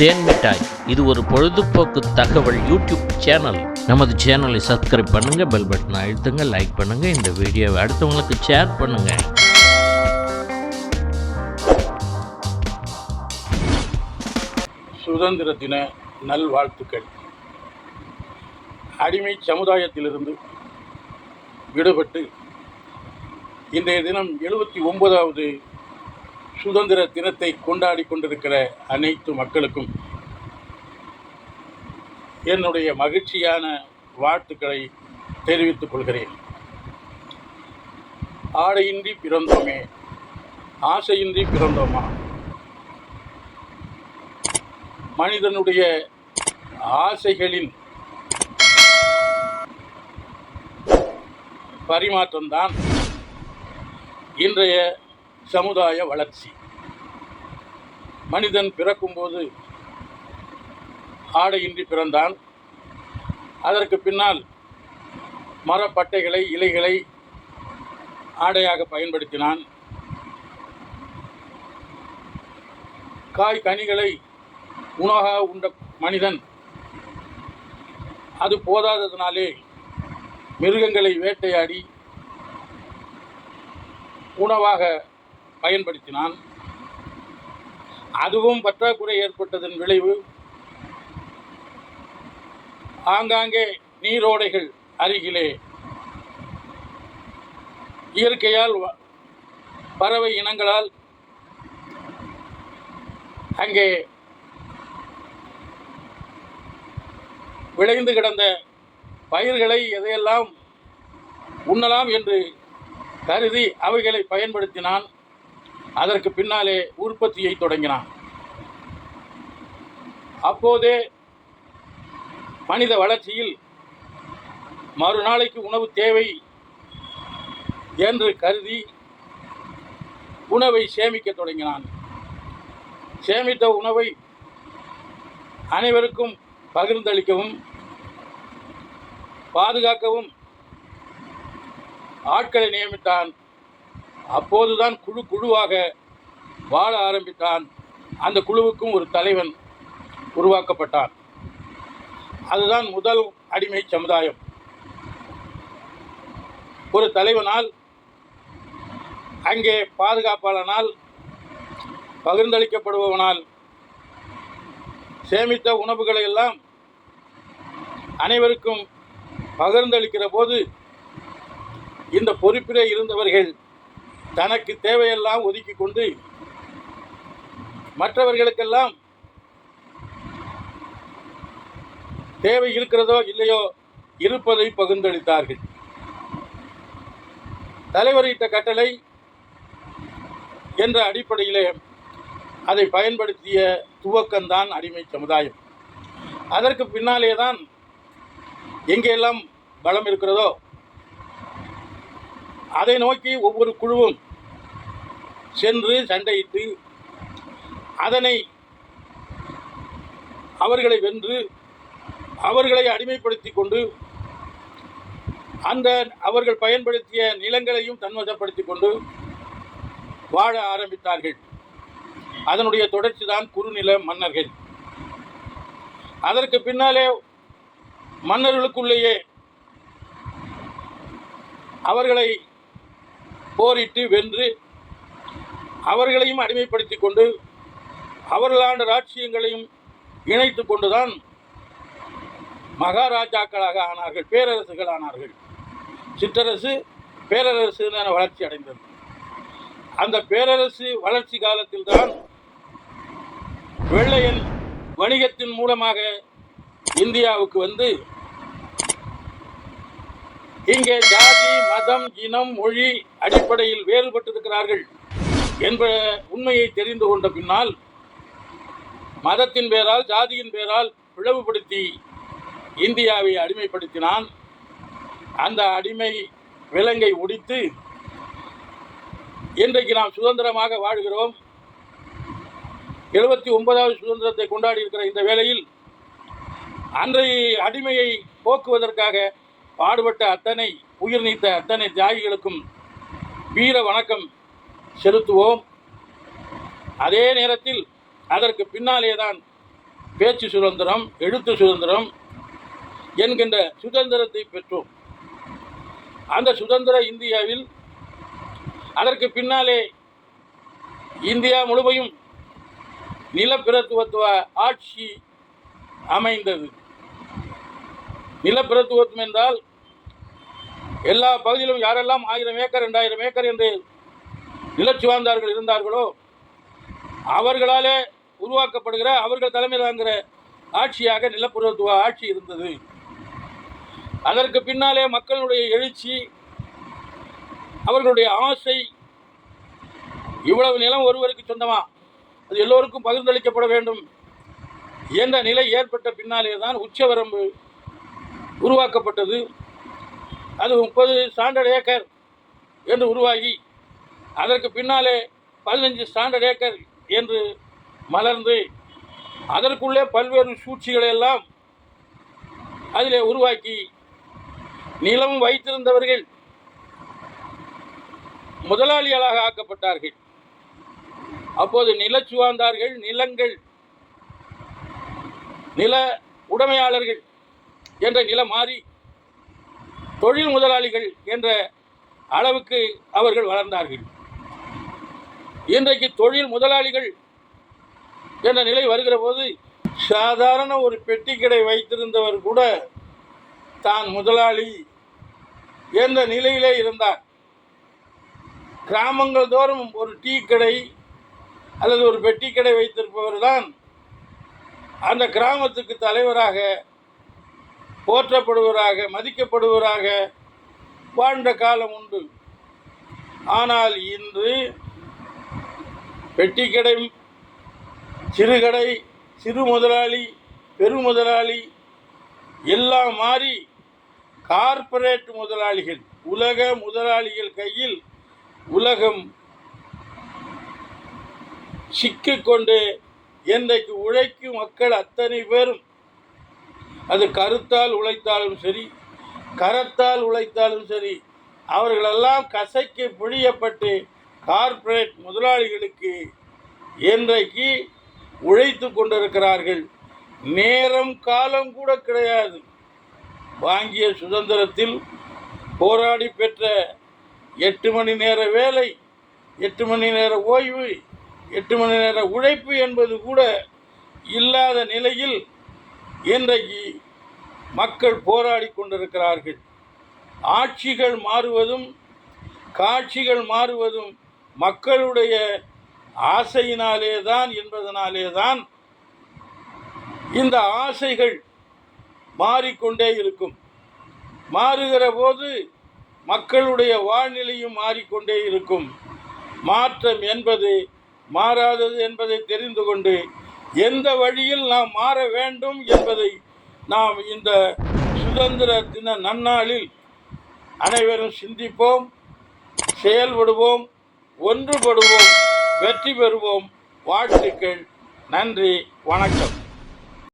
தேன் மிட்டாய். இது ஒரு பொழுதுபோக்கு தகவல் யூடியூப் சேனல். நமது சேனலை சப்ஸ்கிரைப் பண்ணுங்க பெல் பட்டனை அழுத்துங்க லைக் பண்ணுங்க இந்த வீடியோவை அடுத்தவங்களுக்கு ஷேர் பண்ணுங்க. சுதந்திர தின நல்வாழ்த்துக்கள். அடிமை சமுதாயத்திலிருந்து விடுபட்டு இன்றைய தினம் எழுபத்தி ஒன்பதாவது சுதந்திர தினத்தை கொண்டாடி கொண்டிருக்கிற அனைத்து மக்களுக்கும் என்னுடைய மகிழ்ச்சியான வாழ்த்துக்களை தெரிவித்துக் கொள்கிறேன். ஆடையின்றி பிறந்தோமே ஆசையின்றி பிறந்தோமா? மனிதனுடைய ஆசைகளின் பரிமாற்றம்தான் இன்றைய சமுதாய வளர்ச்சி. மனிதன் பிறக்கும்போது ஆடையின்றி பிறந்தான். அதற்கு பின்னால் மரப்பட்டைகளை இலைகளை ஆடையாக பயன்படுத்தினான். காய் கனிகளை உணவாக உண்ட மனிதன் அது போதாததினாலே மிருகங்களை வேட்டையாடி உணவாக பயன்படுத்தினான். அதுவும் பற்றாக்குறை ஏற்பட்டதன் விளைவு ஆங்காங்கே நீரோடைகள் அருகிலே இயற்கையால் பறவை இனங்களால் அங்கே விளைந்து கிடந்த பயிர்களை எதையெல்லாம் உண்ணலாம் என்று கருதி அவைகளை பயன்படுத்தினான். அதற்கு பின்னாலே உற்பத்தியை தொடங்கினான். அப்போதே மனித வளர்ச்சியில் மறுநாளைக்கு உணவு தேவை என்று கருதி உணவை சேமிக்க தொடங்கினான். சேமித்த உணவை அனைவருக்கும் பகிர்ந்தளிக்கவும் பாதுகாக்கவும் ஆட்களை நியமித்தான். அப்போதுதான் குழு குழுவாக வாழ ஆரம்பித்தான். அந்த குழுவுக்கும் ஒரு தலைவன் உருவாக்கப்பட்டான். அதுதான் முதல் அடிமை சமுதாயம். ஒரு தலைவனால் அங்கே பாதுகாப்பாளனால் பகிர்ந்தளிக்கப்படுபவனால் சேமித்த உணவுகளை எல்லாம் அனைவருக்கும் பகிர்ந்தளிக்கிற போது இந்த பொறுப்பிலே இருந்தவர்கள் தனக்கு தேவையெல்லாம் ஒதுக்கி கொண்டு மற்றவர்களுக்கெல்லாம் தேவை இருக்கிறதோ இல்லையோ இருப்பதை பகிர்ந்தளித்தார்கள். தலைவரிட்ட கட்டளை என்ற அடிப்படையிலே அதை பயன்படுத்திய துவக்கம்தான் அடிமை சமுதாயம். அதற்கு பின்னாலே தான் எங்கெல்லாம் பலம் இருக்கிறதோ அதை நோக்கி ஒவ்வொரு குழுவும் சென்று சண்டையிட்டு அதனை அவர்களை வென்று அவர்களை அடிமைப்படுத்தி கொண்டு அந்த அவர்கள் பயன்படுத்திய நிலங்களையும் தன்வசப்படுத்தி கொண்டு வாழ ஆரம்பித்தார்கள். அதனுடைய தொடர்ச்சி தான் குறுநில மன்னர்கள். அதற்கு பின்னாலே மன்னர்களுக்குள்ளேயே அவர்களை போரிட்டு வென்று அவர்களையும் அடிமைப்படுத்தி கொண்டு அவர்களாண்ட ராட்சியங்களையும் இணைத்து கொண்டுதான் மகாராஜாக்களாக ஆனார்கள் பேரரசுகள் ஆனார்கள். சிற்றரசு பேரரசு என வளர்ச்சி அடைந்தது. அந்த பேரரசு வளர்ச்சி காலத்தில் தான் வெள்ளையன் வணிகத்தின் மூலமாக இந்தியாவுக்கு வந்து இங்கே ஜாதி மதம் இனம் மொழி அடிப்படையில் வேறுபட்டிருக்கிறார்கள். என்ற உண்மையை தெரிந்து கொண்ட பின்னால் மதத்தின் பேரால் ஜாதியின் பேரால் பிளவுபடுத்தி இந்தியாவை அடிமைப்படுத்தினான். அந்த அடிமை விலங்கை ஒடித்து இன்றைக்கு நாம் சுதந்திரமாக வாழ்கிறோம். எழுபத்தி ஒன்பதாவது சுதந்திரத்தை கொண்டாடி இருக்கிற இந்த வேளையில் அன்றைய அடிமையை போக்குவதற்காக பாடுபட்ட அத்தனை உயிர் நீத்த அத்தனை தியாகிகளுக்கும் வீர வணக்கம். செலுத்துவோம். அதே நேரத்தில் அதற்கு பின்னாலே தான் பேச்சு சுதந்திரம் எழுத்து சுதந்திரம் என்கின்ற சுதந்திரத்தை பெற்றோம். அந்த சுதந்திர இந்தியாவில் அதற்கு பின்னாலே இந்தியா முழுமையும் நிலப்பிரத்துவத்துவ ஆட்சி அமைந்தது. நிலப்பிரத்துவத்துவம் என்றால் எல்லா பகுதியிலும் யாரெல்லாம் ஆயிரம் ஏக்கர் ரெண்டாயிரம் ஏக்கர் என்று நிலச்சுவார்ந்தார்கள் இருந்தார்களோ அவர்களாலே உருவாக்கப்படுகிற அவர்கள் தலைமையில் தாங்கிற ஆட்சியாக நிலப்பிரத்துவ ஆட்சி இருந்தது. அதற்கு பின்னாலே மக்களுடைய எழுச்சி அவர்களுடைய ஆசை இவ்வளவு நிலம் ஒருவருக்கு சொந்தமா? அது எல்லோருக்கும் பகிர்ந்தளிக்கப்பட வேண்டும் என்ற நிலை ஏற்பட்ட பின்னாலே தான் உச்சவரம்பு உருவாக்கப்பட்டது. அது முப்பது ஸ்டாண்டர்ட் ஏக்கர் என்று உருவாகி அதற்கு பின்னாலே பதினஞ்சு ஸ்டாண்டர்ட் ஏக்கர் என்று மலர்ந்து அதற்குள்ளே பல்வேறு சூழ்ச்சிகளை எல்லாம் அதிலே உருவாக்கி நிலம் வைத்திருந்தவர்கள் முதலாளிகளாக ஆக்கப்பட்டார்கள். அப்போது நிலச்சுவார்ந்தார்கள் நிலங்கள் நில உடைமையாளர்கள் என்ற நிலம் மாறி தொழில் முதலாளிகள் என்ற அளவுக்கு அவர்கள் வளர்ந்தார்கள். இன்றைக்கு தொழில் முதலாளிகள் என்ற நிலை வருகிற போது சாதாரண ஒரு பெட்டி கடை வைத்திருந்தவர் கூட தான் முதலாளி என்ற நிலையிலே இருந்தார். கிராமங்கள் தோறும் ஒரு டீ கடை அல்லது ஒரு பெட்டி கடை வைத்திருப்பவர் தான் அந்த கிராமத்துக்கு தலைவராக போற்றப்படுவராக மதிக்கப்படுவராக வாழ்ந்த காலம் உண்டு. ஆனால் இன்று பெட்டிக்கடை சிறுகடை சிறு முதலாளி பெரு முதலாளி எல்லாம் மாறி கார்ப்பரேட் முதலாளிகள் உலக முதலாளிகள் கையில் உலகம் சிக்கிக்கொண்டு இன்றைக்கு உழைக்கும் மக்கள் அத்தனை பேரும் அது கருத்தால் உழைத்தாலும் சரி கரத்தால் உழைத்தாலும் சரி அவர்களெல்லாம் கசைக்கு பிழியப்பட்டு கார்ப்பரேட் முதலாளிகளுக்கு இன்றைக்கு உழைத்து கொண்டிருக்கிறார்கள்? நேரம் காலம் கூட கிடையாது. வாங்கிய சுதந்திரத்தில் போராடி பெற்ற எட்டு மணி நேர வேலை எட்டு மணி நேர ஓய்வு எட்டு மணி நேர உழைப்பு என்பது கூட இல்லாத நிலையில் இன்றைக்கு மக்கள் போராடி கொண்டிருக்கிறார்கள். ஆட்சிகள் மாறுவதும் காட்சிகள் மாறுவதும் மக்களுடைய ஆசையினாலே தான் என்பதனாலே தான் இந்த ஆசைகள் மாறிக்கொண்டே இருக்கும். மாறுகிற போது மக்களுடைய வாழ்நிலையும் மாறிக்கொண்டே இருக்கும். மாற்றம் என்பது மாறாதது என்பதை தெரிந்து கொண்டு எந்த வழியில் நாம் மாற வேண்டும் என்பதை நாம் இந்த சுதந்திர தின நன்னாளில் அனைவரும் சிந்திப்போம் செயல்படுவோம். ஒன்றுபடுவோம் வெற்றி பெறுவோம். வாழ்த்துக்கள் நன்றி வணக்கம்.